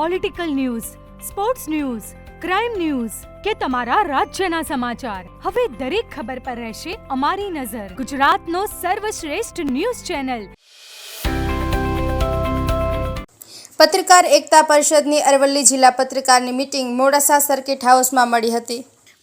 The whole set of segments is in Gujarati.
Political news sports news crime news કે તમારા રાજ્યના સમાચાર. હવે દરેક ખબર પર રહેશે અમારી નજર. ગુજરાતનો સર્વશ્રેષ્ઠ ન્યૂઝ ચેનલ. પત્રકાર એકતા પરિષદની અરવલ્લી જિલ્લા પત્રકારની મીટિંગ મોડાસા સર્કિટ હાઉસમાં મળી હતી.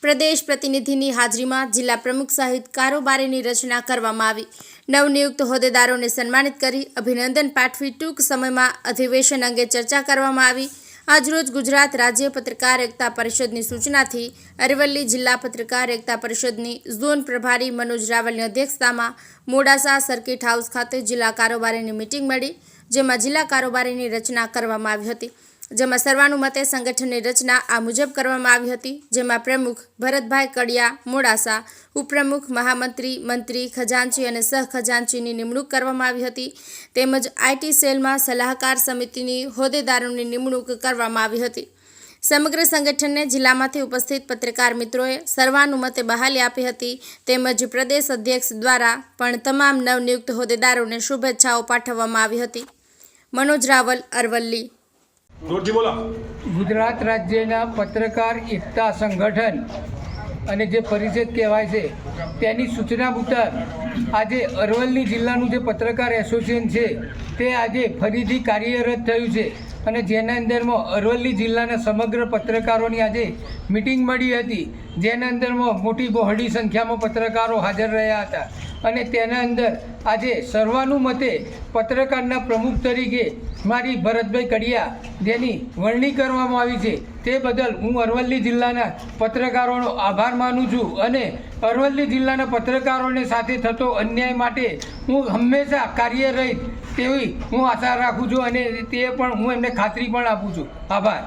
પ્રદેશ પ્રતિનિધિની હાજરીમાં જિલ્લા પ્રમુખ સહિત કારોબારીની રચના કરવામાં આવી. નવનિયુક્ત હોદ્દેદારોને સન્માનિત કરી અભિનંદન પાઠવી ટૂંક સમયમાં અધિવેશન અંગે ચર્ચા કરવામાં આવી. આજરોજ ગુજરાત રાજ્ય પત્રકાર એકતા પરિષદની સૂચનાથી અરવલ્લી જિલ્લા પત્રકાર એકતા પરિષદની ઝોન પ્રભારી મનોજ રાવલની અધ્યક્ષતામાં મોડાસા સર્કિટ હાઉસ ખાતે જિલ્લા કારોબારીની મિટિંગ મળી, જેમાં જિલ્લા કારોબારીની રચના કરવામાં આવી હતી. જેમાં સર્વાનુમતે સંગઠનની રચના આ મુજબ કરવામાં આવી હતી, જેમાં પ્રમુખ ભરતભાઈ કડિયા, મોડાસા ઉપપ્રમુખ મહામંત્રી, મંત્રી ખજાનચી અને સહ ખજાનચીની નિમણૂક કરવામાં આવી હતી. તેમજ આઈટી સેલમાં સલાહકાર સમિતિની હોદ્દેદારોની નિમણૂક કરવામાં આવી હતી. સમગ્ર સંગઠનને જિલ્લામાંથી ઉપસ્થિત પત્રકાર મિત્રોએ સર્વાનુમતે બહાલી આપી હતી. તેમજ પ્રદેશ અધ્યક્ષ દ્વારા પણ તમામ નવનિયુક્ત હોદ્દેદારોને શુભેચ્છાઓ પાઠવવામાં આવી હતી. મનોજ રાવલ, અરવલ્લી. ગુજરાત રાજ્યના પત્રકાર એકતા સંગઠન અને જે પરિષદ કહેવાય છે, તેની સૂચના મુજબ આજે અરવલ્લી જિલ્લાનું જે પત્રકાર એસોસિએશન છે, તે આજે ફરીથી કાર્યરત થયું છે. અને જેના અંદરમાં અરવલ્લી જિલ્લાના સમગ્ર પત્રકારોની આજે મિટિંગ મળી હતી. જેના અંદરમાં મોટી બહોળી સંખ્યામાં પત્રકારો હાજર રહ્યા હતા. અને તેના અંદર આજે સર્વાનુમતે પત્રકારના પ્રમુખ તરીકે મારી ભરતભાઈ કડિયા જેની વરણી કરવામાં આવી છે. તે બદલ હું અરવલ્લી જિલ્લાના પત્રકારોનો આભાર માનું છું અને અરવલ્લી જિલ્લાના પત્રકારોને સાથે થતો અન્યાય માટે હું હંમેશા કાર્યરહિત તેવી હું આશા રાખું છું અને તે પણ હું એમને ખાતરી પણ આપું છું. આભાર.